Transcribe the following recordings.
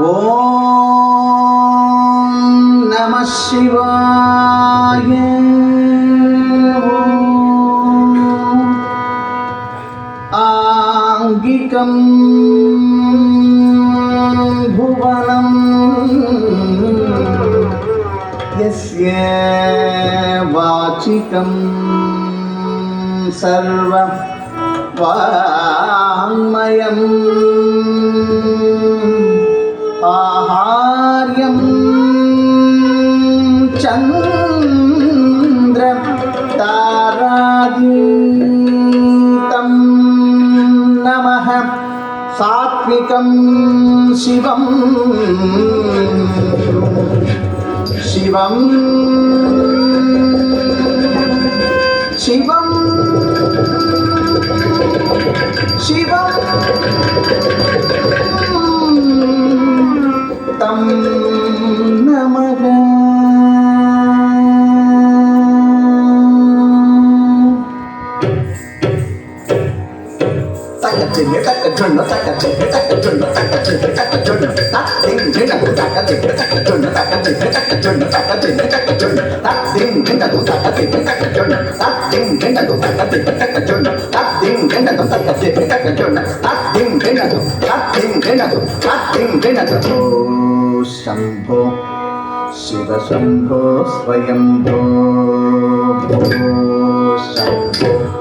ఓం నమ శివాయ ఆంగికం భువనం యస్య వాచికం సర్వ వాంగ్మయం சாத்விகம் சிவம் சிவம் சிவம் சிவம் தம் நம turn, attack a tick, attack turn, attack attack turn, attack attack turn, attack attack turn, attack attack turn, attack attack turn, attack attack turn, attack attack turn, Shiva Shambho, Swayambho, Shambho.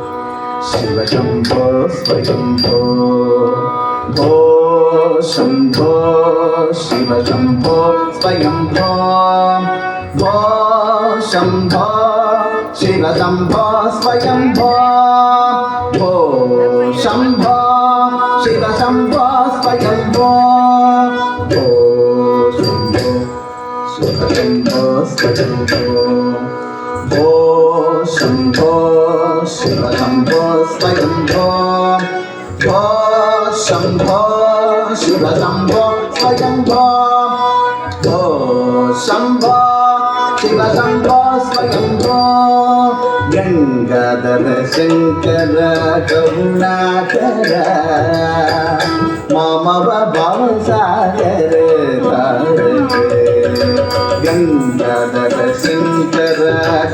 Shambho स्वयम्भो भो शम्भो शिव शम्भो स्वयम्भो भो शम्भो शिव शम्भो स्वयम्भो भो शम्भो शिव शम्भो स्वयम्भो भो शम्भो शिव शम्भो स्वयम्भो మదన శంకర కరుణాకర మామవ భవసాగర గంగాధర శంకర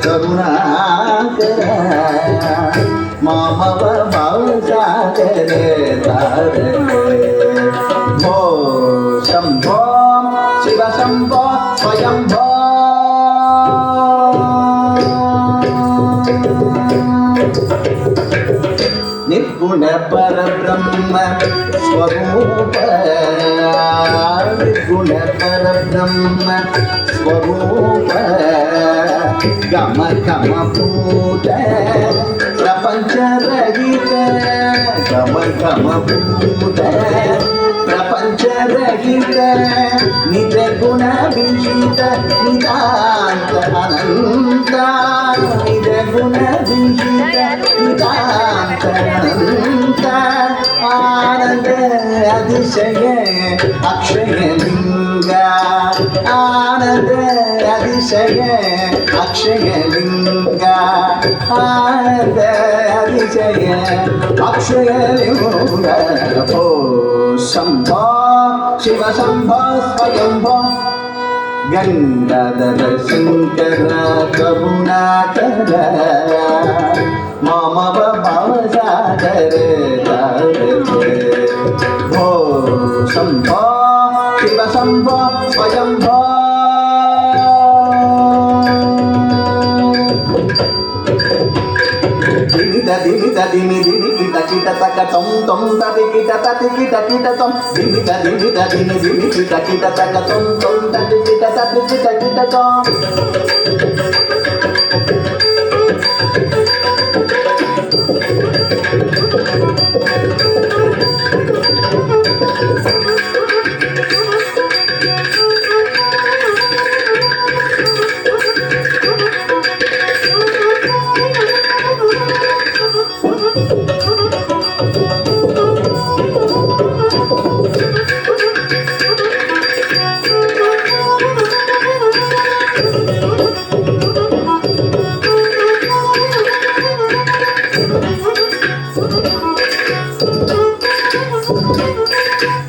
కరుణాకర మామవ భవసాగర ఓ శంభో శివ శంభో స్వయంభో నిర్గుణ పరబ్రహ్మ స్వరూప నిర్గుణ పరబ్రహ్మ స్వరూప గమ గమ పూత ప్రపంచ రహిత గమ గమ పూత ప్రపంచ రహిత నిజ గుణ విజిత నిదా ஆனந்த அதிசய அக்ஷயலிங்க ஆனந்த அதிசய அக்ஷயலிங்க ஆனந்த அதிசய. அக்ஷயலிங்க ஓ சம்பா சிவசம்பா ஸ்வயம்பா. గంగాధర శంకర కరుణాకర మమ భవసాగర భో దిని దిని దిని కిట కిట తక తం తం తది కిట తతి కిట కిట తం దిని దిని దిని దిని కిట కిట తక తం తం తది కిట తతి కిట కిట తం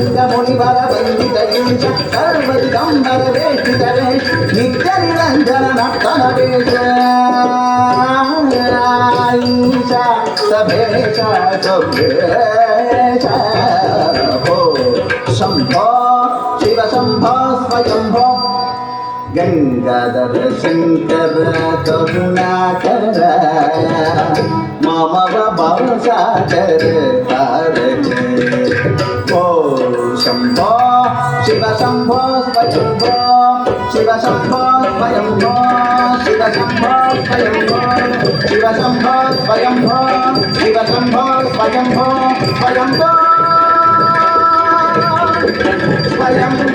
मुनिवर वैदितयुञ्च सर्वदिगम्बरवेष्टितरे नित्यनिरञ्जननर्तनवेश सभे च शिव शम्भो स्वयम्भो गङ्गाधर शङ्कर करुणाकर मम भवसागर तारक శంభో శివ శంభో స్వయంభో శివ శంభో స్వయంభో శివ శంభో స్వయంభో శివ శంభో స్వయంభో శివ శంభో స్వయంభో స్వయంభో స్వయంభో